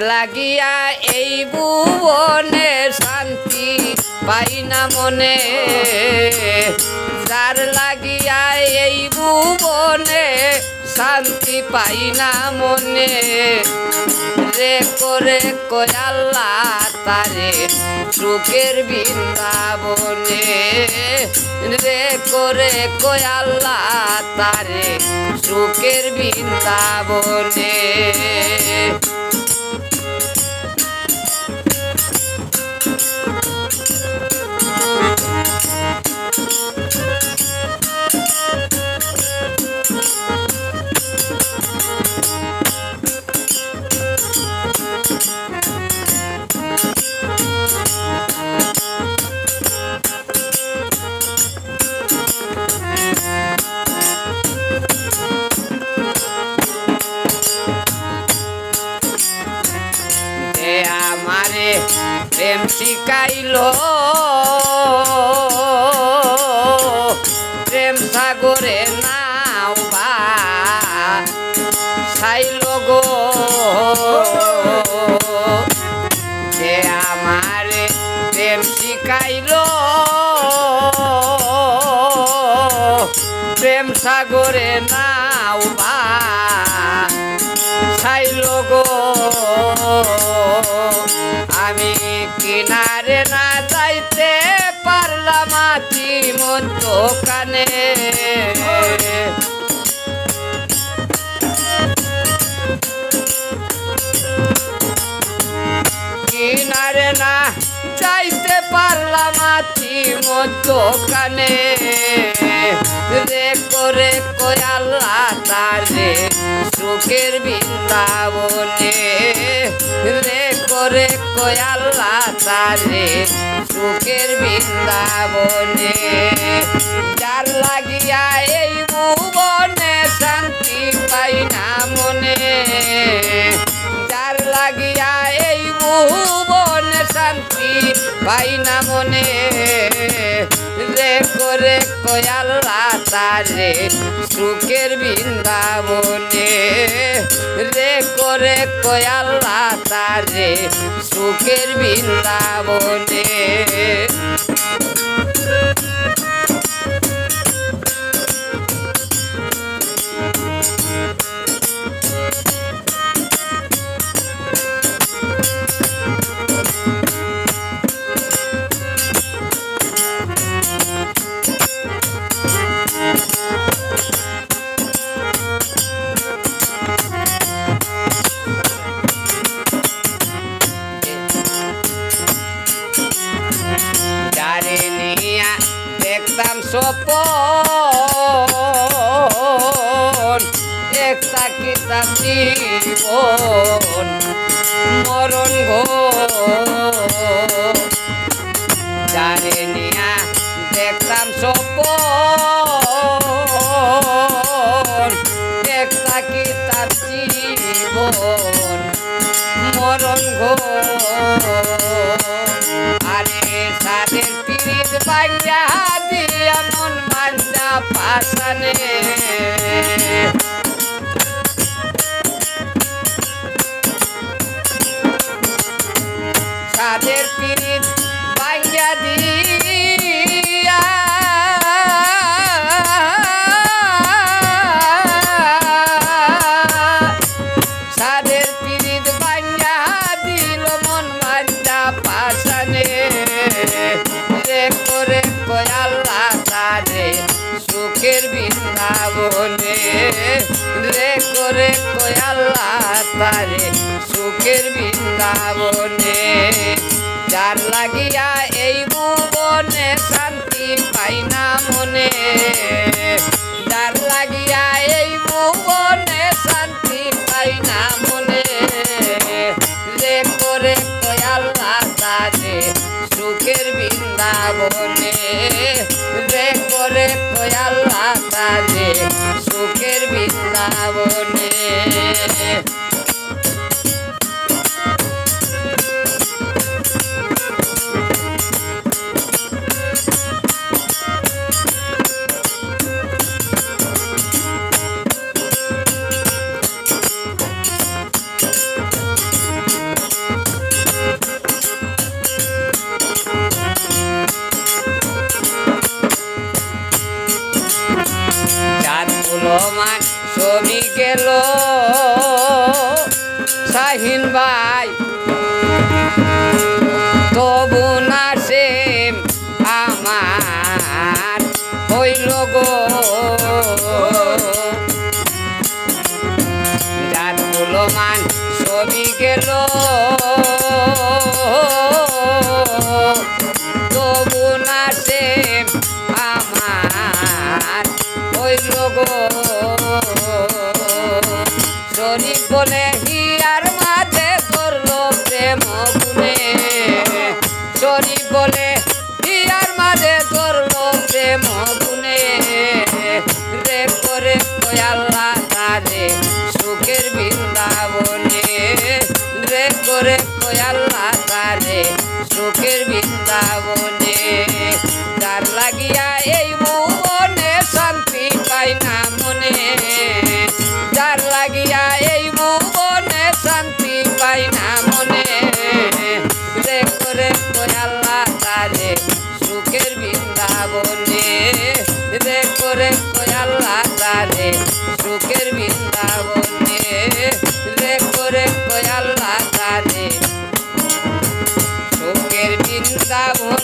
লাগিয়া এই ভুবনে শান্তি পাই না মনে। যার লাগিয়া এই ভুবনে শান্তি পাই না মনে। রে করে কয়াল্লা তারে সুখের বৃন্দাবনে। রে করে কয়াল্লা তারে সুখের বৃন্দাবনে। আমারে প্রেম শিখাইল। প্রেম সাগরে নাও বা, সাইল গো। যে আমারে প্রেম শিখাইল? প্রেম সাগরে নাও বা ছাইল গো। কিনারে না যাইতে পারলাম আতি মধ্য কানে। কিনারে না যাইতে পারলাম আতি মধ্য কানে। রে করে কয়াল্লা তারে সুখের বৃন্দাবনে। রে করে কয়াল্লা তারে, সুখের বৃন্দাবনে। যার লাগিয়া এই ভুবনে শান্তি পাই না মনে। যার লাগিয়া এই ভুবনে শান্তি পাই না মনে। রে করে কয়াল্লা তারে সুখের বৃন্দাবনে। রে করে কয়াল্লা তারে সুখের বৃন্দাবনে। সপন একটা কিতাব জীবন, মরণ গো যারে নিয়া দেখতাম সপন একটা কিতাব জীবন, মরণ গো আরে সাদের পিরিত বাঙ্গা দিয়া মন মাঞ্জা পাশানে সুখের বৃন্দাবনে। রে করে কয়াল্লা তারে সুখের বৃন্দাবনে। যার লাগিয়া এই ভুবনে শান্তি পাই না মনে। যার লাগিয়া এই ভুবনে শান্তি পাই না মনে। রে করে কয়াল্লা তারে সুখের বৃন্দাবনে। সুখের বৃন্দাবনে। গেল। শাহিন ভাই, তবু না সে আমার হইল গো। মান ছবি গেল। তবু না সে আমার হইল গো। বলে করে তারে সুখের বৃন্দাবনে। রে করে কয়াল্লা তারে সুখের বৃন্দাবনে